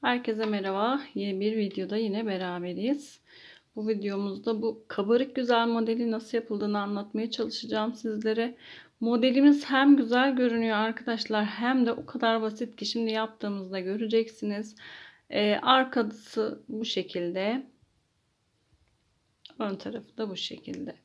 Herkese merhaba. Yeni bir videoda yine beraberiz. Bu videomuzda bu kabarık güzel modeli nasıl yapıldığını anlatmaya çalışacağım sizlere. Modelimiz hem güzel görünüyor arkadaşlar hem de o kadar basit ki şimdi yaptığımızda göreceksiniz. Ee, arkası bu şekilde. Ön tarafı da bu şekilde.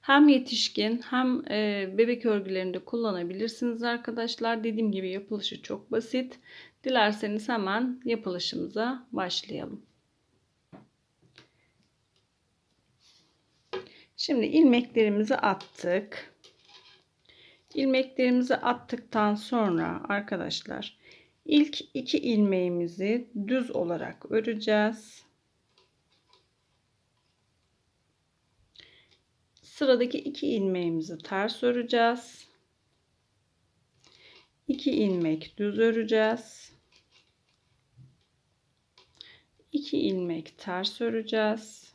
Hem yetişkin hem e, bebek örgülerinde kullanabilirsiniz arkadaşlar. Dediğim gibi yapılışı çok basit. Dilerseniz hemen yapılışımıza başlayalım. Şimdi ilmeklerimizi attık. İlmeklerimizi attıktan sonra arkadaşlar ilk iki ilmeğimizi düz olarak öreceğiz. Sıradaki iki ilmeğimizi ters öreceğiz. 2 ilmek düz öreceğiz. 2 ilmek ters öreceğiz.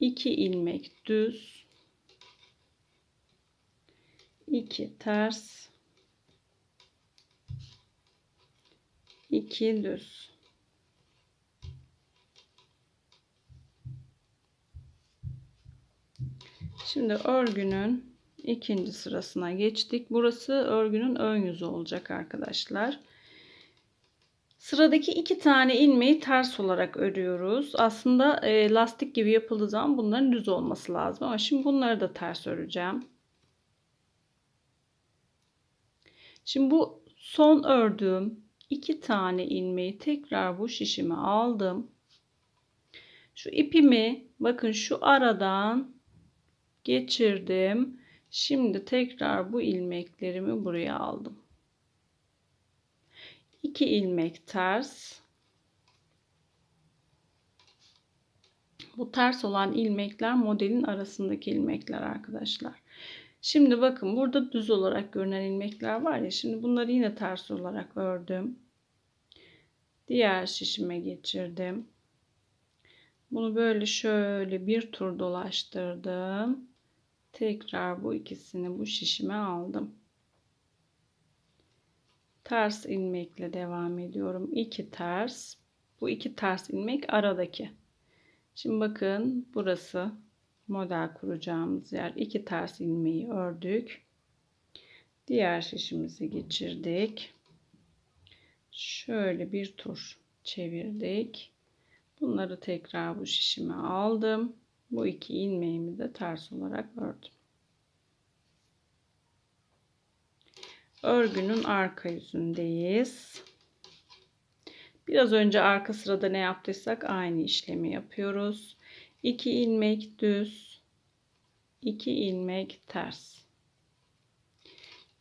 2 ilmek düz. 2 ters. 2 düz. Şimdi örgünün ikinci sırasına geçtik. Burası örgünün ön yüzü olacak arkadaşlar. Sıradaki iki tane ilmeği ters olarak örüyoruz. Aslında e, lastik gibi yapıldığı zaman bunların düz olması lazım. Ama şimdi bunları da ters öreceğim. Şimdi bu son ördüğüm iki tane ilmeği tekrar bu şişime aldım. Şu ipimi bakın şu aradan geçirdim. Şimdi tekrar bu ilmeklerimi buraya aldım. 2 ilmek ters. Bu ters olan ilmekler modelin arasındaki ilmekler arkadaşlar. Şimdi bakın burada düz olarak görünen ilmekler var ya. Şimdi bunları yine ters olarak ördüm. Diğer şişime geçirdim. Bunu böyle şöyle bir tur dolaştırdım. Tekrar bu ikisini bu şişime aldım. Ters ilmekle devam ediyorum. 2 ters. Bu iki ters ilmek aradaki. Şimdi bakın burası model kuracağımız yer. 2 ters ilmeği ördük. Diğer şişimizi geçirdik. Şöyle bir tur çevirdik. Bunları tekrar bu şişime aldım. Bu iki ilmeğimi de ters olarak ördüm. Örgünün arka yüzündeyiz. Biraz önce arka sırada ne yaptıysak aynı işlemi yapıyoruz. 2 ilmek düz, 2 ilmek ters.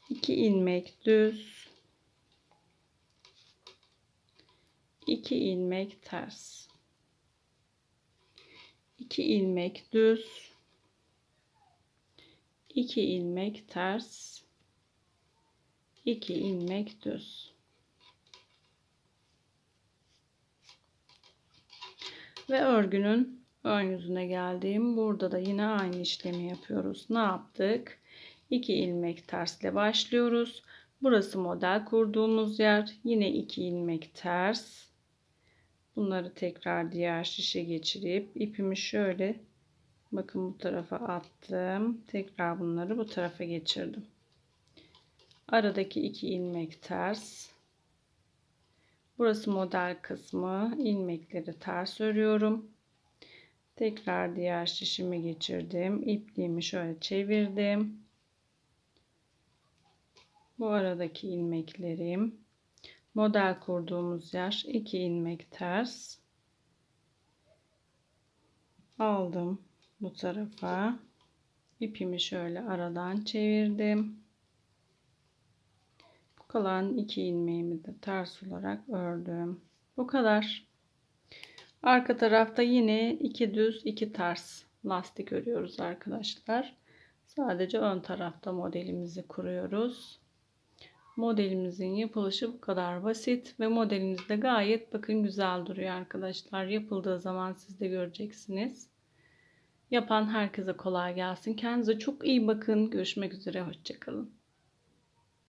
2 ilmek düz, 2 ilmek ters. 2 ilmek düz. 2 ilmek ters. 2 ilmek düz. Ve örgünün ön yüzüne geldiğim burada da yine aynı işlemi yapıyoruz. Ne yaptık? 2 ilmek tersle başlıyoruz. Burası model kurduğumuz yer. Yine 2 ilmek ters Bunları tekrar diğer şişe geçirip ipimi şöyle bakın bu tarafa attım. Tekrar bunları bu tarafa geçirdim. Aradaki iki ilmek ters. Burası model kısmı. ilmekleri ters örüyorum. Tekrar diğer şişimi geçirdim. İpliğimi şöyle çevirdim. Bu aradaki ilmeklerim model kurduğumuz yer 2 ilmek ters. Aldım bu tarafa. İpimi şöyle aradan çevirdim. Kalan iki ilmeğimi de ters olarak ördüm. Bu kadar. Arka tarafta yine iki düz iki ters lastik örüyoruz arkadaşlar. Sadece ön tarafta modelimizi kuruyoruz Modelimizin yapılışı bu kadar basit ve modelimiz de gayet bakın güzel duruyor arkadaşlar. Yapıldığı zaman siz de göreceksiniz. Yapan herkese kolay gelsin. Kendinize çok iyi bakın. Görüşmek üzere. Hoşçakalın.